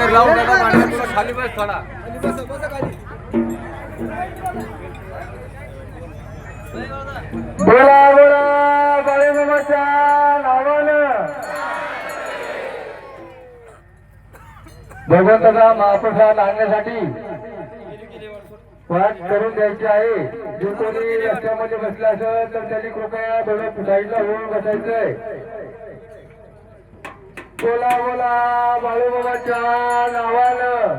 तर लावून टाका मांडा तुला खाली बस थोडा बोला बोला बाळूमामाच्या नावानं. भगवंताचा महाप्रसाद आणण्यासाठी वाट करून द्यायची आहे. जे कोणी रस्त्यामध्ये बसले असेल तर त्यांनी कृपया थोडं साईडला होऊन बसायचंय. बोला बोला बाळूबाबाच्या नावानं.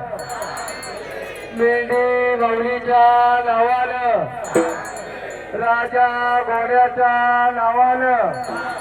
मेंढी बावलीच्या नावानं. राजा घोड्याच्या नावानं.